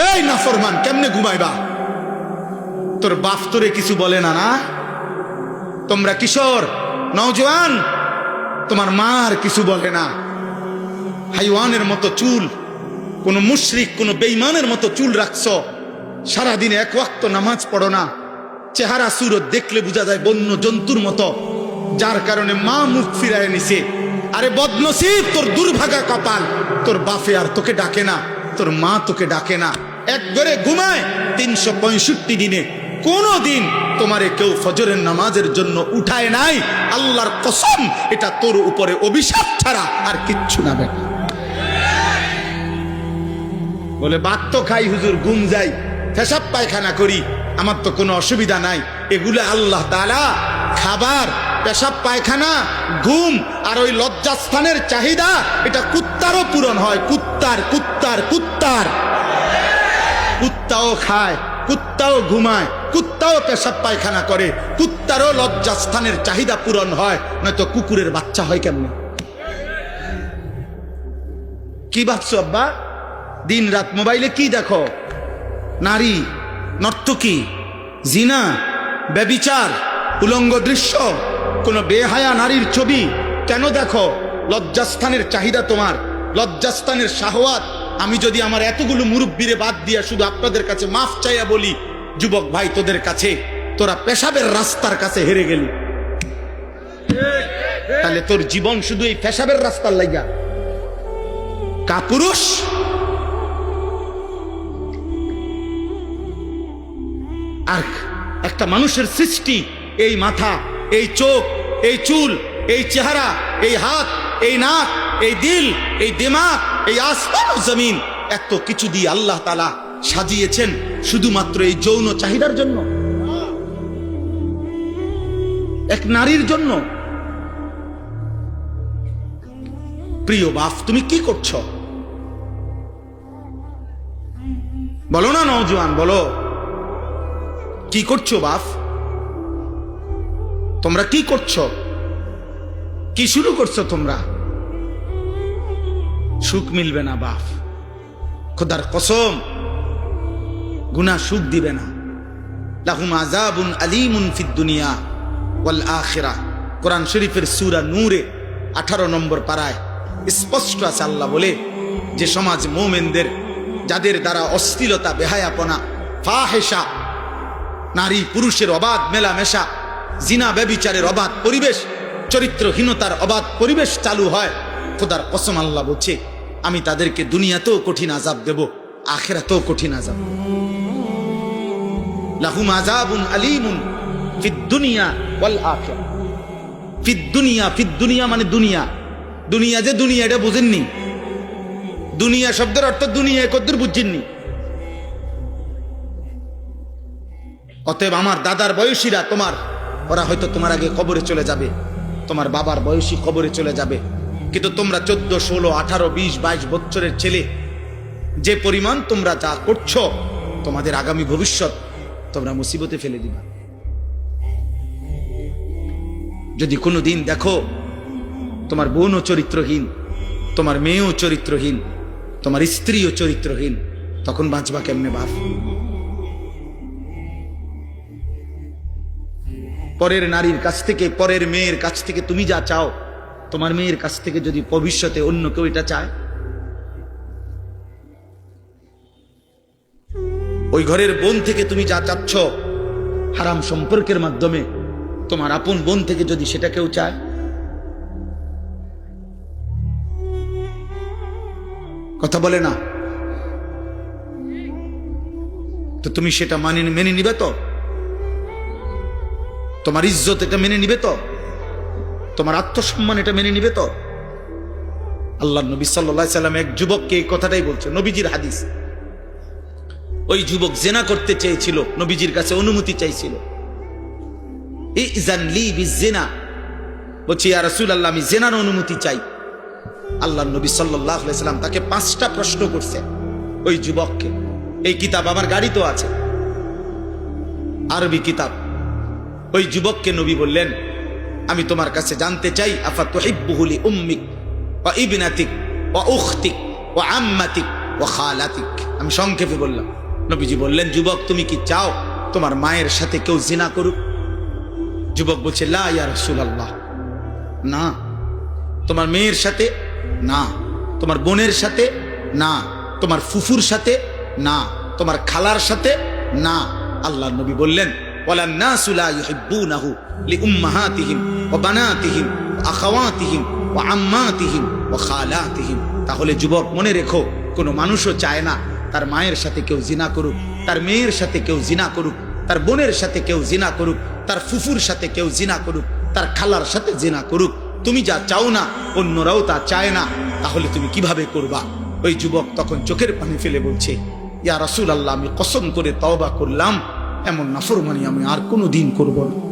এই না ফরমান কেমনে ঘুমাইবা? তোর বাপ তোরে কিছু বলে না না? তোমরা কিশোর, নওজোয়ান, তোমার মার কিছু বলে না। হাইওয়ানের মতো চুল, কোন মুশরিক, কোন বেইমানের মতো চুল রাখছ। সারাদিনে এক ওয়াক্ত নামাজ পড়ো না। চেহারা সুরত দেখলে বোঝা যায় বন্য জন্তুর মতো। যার কারণে মা মুখ ফিরায় নিছে। আরে বদনসিব তোর দুর্ভাগা কপাল। তোর বাফে আর তোকে ডাকে না। তোর মা তোকে ডাকে না। এক ঘরে ঘুমায় তিনশো পঁয়ষট্টি দিনে। কোনো দিন তোমারে কেউ ফজরের নামাজের জন্য উঠায় নাই। আল্লাহর কসম, এটা তোর উপরে অভিশাপ ছাড়া আর কিচ্ছু না বেটা। বলে বাদ তো খাই হুজুর গুম যাই। ফেসাব পায়খানা করি, আমার তো কোনো অসুবিধা নাই। এগুলো আল্লাহ তালা খাবার পেশাব পায়খানা, ঘুম আর ওই লজ্জাস্থানের চাহিদা, এটা কুত্তারও পূরণ হয়। কুত্তার কুত্তার কুত্তার। কুত্তাও খায়, কুত্তাও ঘুমায়, কুত্তাও পেশাব পায়খানা করে, কুত্তারও লজ্জাস্থানের চাহিদা পূরণ হয়। নয়তো কুকুরের বাচ্চা হয় কেমন? কি ভাবছ আব্বা? দিন রাত মোবাইলে কি দেখো? নারী, নর্তকী, জিনা, ব্যবিচার, উলঙ্গ দৃশ্য। কোন বেহায়া নারীর ছবি কেন দেখো? লজ্জাস্থানের চাহিদা তোমার। লজ্জাস্থানের শাহওয়াত আমি যদি আমার এতগুলো মুরব্বীরে বাদ দিয়া শুধু আপনাদের কাছে মাফ চাইয়া বলি, যুবক ভাই তোদের কাছে, তোরা পেশাবের রাস্তার কাছে হেরে গেলি। তাহলে তোর জীবন শুধু এই পেশাবের রাস্তার লাইগা। কাপুরুষ? আর একটা মানুষের সৃষ্টি এই মাথা। এই চোখ, এই চুল, এই চেহারা, এই হাত, এই নাক, এই দিল, এই দিমাগ, এই আসমান জমিন এত কিছু দিয়ে আল্লাহ তালা সাজিয়েছেন শুধুমাত্র এই যৌন চাহিদার জন্য। এক নারীর জন্য। প্রিয় বাপ, তুমি কি করছ? বলো না নওজোয়ান, বলো। কি করছ বাপ? তোমরা কি করছ? কি শুরু করছ তোমরা? সুখ মিলবে না বাপ। খোদার কসম গুনা সুখ দিবে না। লাহুম আজাবুন আলিমুন ফিদ দুনিয়া ওয়াল আখিরা। কোরআন শরীফের সূরা নূরে আঠারো নম্বর পাড়ায় স্পষ্ট আছে আল্লাহ বলে, যে সমাজ মোমেনদের, যাদের দ্বারা অশ্লীলতা, বেহায়াপনা ফাহেসা নারী পুরুষের অবাধ মেলামেশা জিনা, ব্যবিচারের অবাধ পরিবেশ, চরিত্রহীনতার অবাধ পরিবেশ চালু হয়। খোদার কসম আল্লাহ বলছে, আমি তাদেরকে দুনিয়াতেও কঠিন আজাব দেব, আখেরাতেও কঠিন আজাব লাহুম আজাবুন আলিমুন ফিদ দুনিয়া ওয়াল আখিরা ফিদ দুনিয়া ফিদ দুনিয়া মানে দুনিয়া। দুনিয়া যে দুনিয়া, এটা বুঝেননি? দুনিয়া শব্দের অর্থ দুনিয়া কদ্দুর বুঝছেননি অতএব আমার দাদার বয়সীরা তোমার ওরা হয়তো তোমার আগে কবরে চলে যাবে। তোমার বাবার বয়সী কবরে চলে যাবে। কিন্তু তোমরা চোদ্দ, ষোলো, আঠারো, বিশ, বাইশ বছরের ছেলে। যে পরিমাণ তোমরা যা করছ, তোমাদের আগামী ভবিষ্যৎ তোমরা মুসিবতে ফেলে দিবা। যদি কোনো দিন দেখো, তোমার বোনও চরিত্রহীন, তোমার মেয়েও চরিত্রহীন, তোমার স্ত্রীও চরিত্রহীন, তখন বাঁচবা কেমনে বাপ? পরের নারীর কাছ থেকে, পরের মেয়ের কাছ থেকে তুমি যা চাও, তোমার মেয়ের কাছ থেকে যদি ভবিষ্যতে অন্য কেউ এটা চায়? ওই ঘরের বোন থেকে তুমি যা চাচ্ছ, হারাম সম্পর্কের মাধ্যমে তোমার আপন বোন থেকে যদি সেটা কেউ চায়? কথা বলে না। তো তুমি সেটা মানে মেনে নিবে তো? তোমার ইজ্জত এটা মেনে নিবে তো? তোমার আত্মসম্মান এটা মেনে নিবে তো? আল্লাহ নবী সাল্লাহ সাল্লাম এক যুবককে এই কথাটাই বলছে, নবীজির হাদিস। ওই যুবক জেনা করতে চেয়েছিল, নবীজির কাছে অনুমতি চাইছিল। জেনা বলছি, ইয়া রাসূলুল্লাহ, আমি জেনার অনুমতি চাই। আল্লাহ নবী সাল্লাল্লাহু সাল্লাম তাকে পাঁচটা প্রশ্ন করছে ওই যুবককে। এই কিতাব আমার গাড়িতেও আছে। আরবি কিতাব। ওই যুবককে নবী বললেন, আমি তোমার কাছে জানতে চাই আফা তুহিব্বুহুলি উম্মিক ওয়া ইবনাতিক ওয়া উখতিক ওয়া আম্মাতিক ও খালাতিক। আমি সংক্ষেপে বললাম, নবীজি বললেন, যুবক, তুমি কি চাও তোমার মায়ের সাথে কেউ জিনা করুক? যুবক বলছে, লা না। তোমার মেয়ের সাথে? না। তোমার বোনের সাথে? না। তোমার ফুফুর সাথে? না। তোমার খালার সাথে? না। আল্লাহ নবী বললেন তাহলে যুবক, মনে রেখো, কোনো মানুষও চায় না তার মায়ের সাথে কেউ জিনা করুক, তার মেয়ের সাথে কেউ জিনা করুক, তার বোনের সাথে কেউ জিনা করুক, তার ফুফুর সাথে কেউ জিনা করুক, তার খালার সাথে জিনা করুক। তুমি যা চাও না, অন্যরাও তা চায় না, তাহলে তুমি কীভাবে করবা? ওই যুবক তখন চোখের পানি ফেলে বলছে, ইয়া রাসূল আল্লাহ আমি কসম করে তওবা করলাম এমন নাফরমানি আমি আর কোনো দিন করব না।